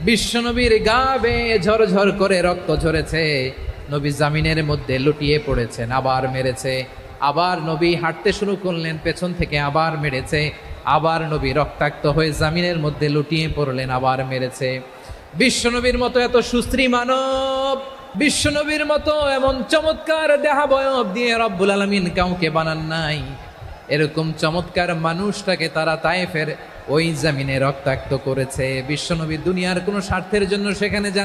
বিশ্বনবীর গা বেয়ে ঝরঝর করে রক্ত ঝরেছে। নবী জামিনের মধ্যে লুটিয়ে পড়েছেন, আবার মেরেছে। আবার নবী হাঁটতে শুরু করলেন, পেছন থেকে আবার মেরেছে। আবার নবী রক্তাক্ত হয়ে জামিনের মধ্যে লুটিয়ে পড়লেন, আবার মেরেছে। বিশ্বনবীর মতো এত সুশ্রী মানব, বিশ্বনবীর মতো এমন চমৎকার দেহাবয়ব দিয়ে রব্বুল আলমিন কাউকে বানান নাই। এরকম চমৎকার মানুষটাকে তারা তায়েফের ওই জামিনে রক্তাক্ত করেছে। বিশ্বনবী দুনিয়ার কোনো স্বার্থের জন্য সেখানে যান